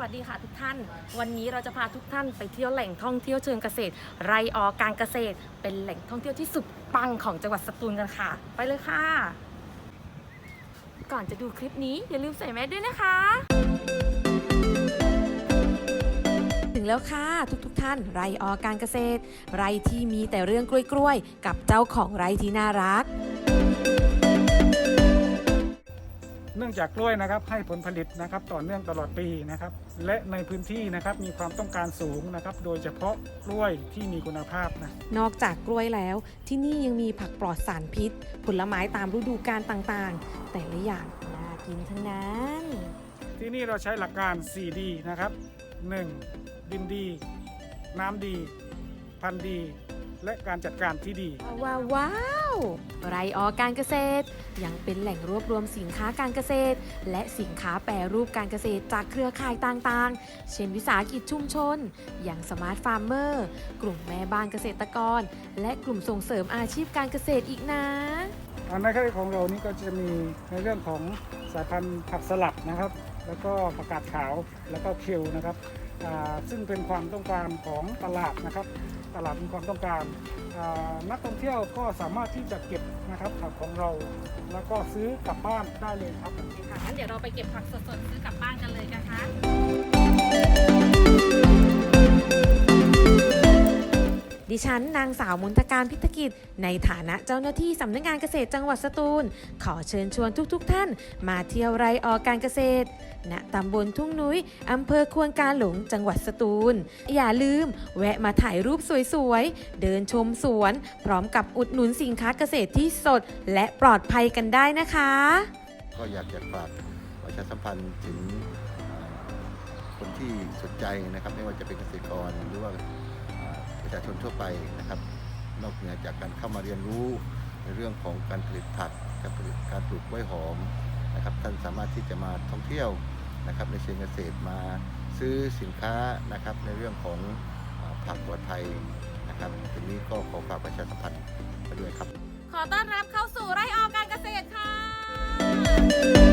วัสดีค่ะทุกท่าน วันนี้เราจะพาทุกท่านไปเที่ยวแหล่งท่องเที่ยวเชิงเกษตร ไรออการเกษตร เป็นแหล่งท่องเที่ยวที่สุดปังของจังหวัดสตูลกันค่ะ ไปเลยค่ะ ก่อนจะดูคลิปนี้อย่าลืมใส่แมสด้วยนะคะ ถึงแล้วค่ะทุกๆทท่าน ไรออการเกษตร ไรที่มีแต่เรื่องกล้วยๆกับเจ้าของไรที่น่ารัก เนื่องจากกล้วยนะครับให้ผลผลิตนะครับต่อเนื่องตลอดปีนะครับ และในพื้นที่นะครับมีความต้องการสูงนะครับ โดยเฉพาะกล้วยที่มีคุณภาพนะนอกจากกล้วยแล้วที่นี่ยังมีผักปลอดสารพิษ ผลไม้ตามฤดูกาลต่างๆ แต่ละอย่างน่ากินทั้งนั้น ที่นี่เราใช้หลักการ 4D นะครับ 1. ดินดี น้ำดี พันธุ์ดี และการจัดการที่ดี ว้าวว้าวไรออการเกษตร ยังเป็นแหล่งรวบรวมสินค้าการเกษตร และสินค้าแปรรูปการเกษตรจากเครือข่ายต่างๆ เช่นวิสาหกิจชุมชน อย่างสมาร์ทฟาร์มเมอร์ กลุ่มแม่บ้านเกษตรกร และกลุ่มส่งเสริมอาชีพการเกษตรอีกนะอันในค่ายของเรานี่ก็จะมีในเรื่องของสายพันธุ์ผักสลัดนะครับ แล้วก็ผักกาดขาวแล้วก็เคลนะครับอ่าซึ่งเป็นความต้องการของตลาดนะครับ ตลาดมีความต้องการนักท่องเที่ยวก็สามารถที่จะเก็บนะครับผักของเรา แล้วก็ซื้อกลับบ้านได้เลยครับค่ะงั้นเดี๋ยวเราไปเก็บผักสดๆซื้อกลับบ้านกันเลยนะคะ ดิฉันนางสาวมนทการพิทกิจ ในฐานะเจ้าหน้าที่สำนักงานเกษตรจังหวัดสตูล ขอเชิญชวนทุกๆทท่าน มาเที่ยวไรออการเกษตร ณตำบลทุ่งนุ้ยอำเภอควนกาหลงจังหวัดสตูล อย่าลืม แวะมาถ่ายรูปสวยๆ เดินชมสวน พร้อมกับอุดหนุนสินค้าเกษตรที่สด และปลอดภัยกันได้นะคะ ก็อยากจะฝากประชาสัมพันธ์ถึงคนที่สนใจนะครับ ไม่ว่าจะเป็นเกษตรกรหรือว่า ประชาชนทั่วไปนะครับ นอกเหนือจากการเข้ามาเรียนรู้ในเรื่องของการผลิตผักการผลิตการปลูกกล้วยหอมนะครับ ท่านสามารถที่จะมาท่องเที่ยวนะครับ ในเชิงเกษตรมาซื้อสินค้านะครับ ในเรื่องของผักปลอดภัยนะครับทีนี้ก็ขอฝากประชาสัมพันธ์ไปด้วยครับ ขอต้อนรับเข้าสู่ไรออการเกษตรค่ะ